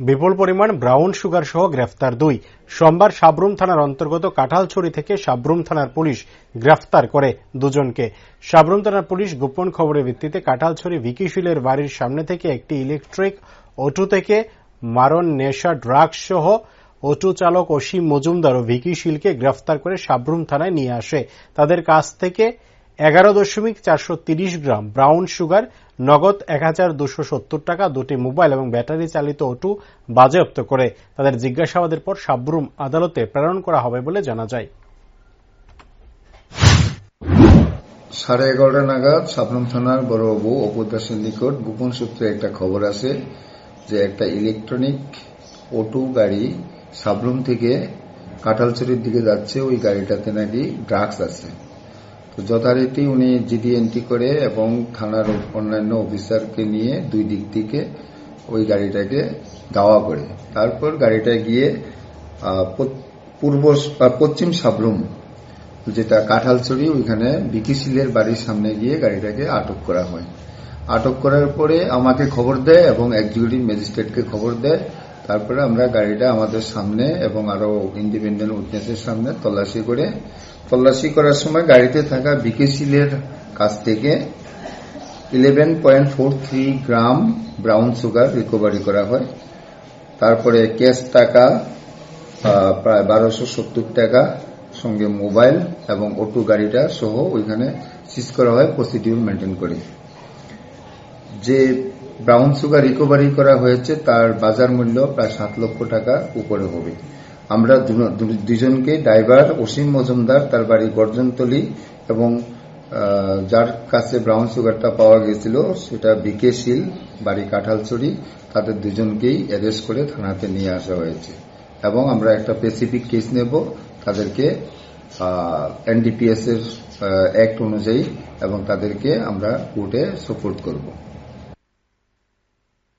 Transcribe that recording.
বিপুল পরিমাণ brown sugar সহ গ্রেফতার দুই। সোমবার সাবরুম থানার অন্তর্গত কাঁঠালছড়ি থেকে সাবরুম থানার পুলিশ গ্রেফতার করে দুজনকে। সাবরুম থানার পুলিশ গোপন খবরের ভিত্তিতে কাঁঠালছড়ি ভিকিশিলের বাড়ির সামনে থেকে একটি ইলেকট্রিক অটো থেকে মারণ নেশা ড্রাগস সহ অটো চালক অসীম মজুমদার ও ভিকি শীলকে গ্রেফতার করে সাবরুম থানায় নিয়ে আসে। তাদের কাছ থেকে এগারো দশমিক চারশো তিরিশ গ্রাম ব্রাউন সুগার, নগদ এক হাজার দুশো সত্তর টাকা, দুটি মোবাইল এবং ব্যাটারি চালিত অটো বাজেয়াপ্ত করে তাদের জিজ্ঞাসাবাদের পর সাবরুম আদালতে প্রেরণ করা হবে বলে জানা যায়। সাড়ে এগারোটা নাগাদ সাবরুম থানার বড়বাবু দাসের নিকট গোপন সূত্রে একটা খবর আছে যে একটা ইলেকট্রনিক অটো গাড়ি সাবরুম থেকে কাঁঠালছড়ির দিকে যাচ্ছে, ওই গাড়িটাতে নাকি ড্রাগস আছে। যথারীতি উনি জিডি এন্ট্রি করে এবং থানার অন্যান্য অফিসারকে নিয়ে দুই দিক থেকে ওই গাড়িটাকে দাওয়া করে। তারপর গাড়িটা গিয়ে পূর্ব পশ্চিম সাবরুম, যেটা কাঁঠালছড়ি, ওইখানে বিকিশিলের বাড়ির সামনে গিয়ে গাড়িটাকে আটক করা হয়। আটক করার পরে আমাকে খবর দেয় এবং এক্সিকিউটিভ ম্যাজিস্ট্রেটকে খবর দেয়। তারপরে আমরা গাড়িটা আমাদের সামনে এবং আরও ইন্ডিপেন্ডেন্ট উইটনেসের সামনে তল্লাশি করে, তল্লাশি করার সময় গাড়িতে থাকা বিকেসিলের কাছ থেকে eleven point four three gram brown sugar recovery করা হয়। তারপরে ক্যাশ টাকা প্রায় বারোশো সত্তর টাকা, সঙ্গে মোবাইল এবং অটো গাড়িটা সহ ওইখানে সিজ করা হয় প্রসিডিউর মেনটেন করে। যে ব্রাউন সুগার রিকভারি করা হয়েছে, তার বাজার মূল্য প্রায় সাত লক্ষ টাকা উপরে হবে। আমরা দুজনকে ড্রাইভার অসীম মজুমদার, তার বাড়ি গর্জনতলি এবং যার কাছে ব্রাউন সুগারটা পাওয়া গেছিল, সেটা বিকে শীল, বাড়ি কাঁঠালছড়ি, তাদের দুজনকেই অ্যারেস্ট করে থানাতে নিয়ে আসা হয়েছে। এবং আমরা একটা স্পেসিফিক কেস নেব, তাদেরকে এনডিপিএস এর অ্যাক্ট অনুযায়ী এবং তাদেরকে আমরা কোর্টে সাপোর্ট করব।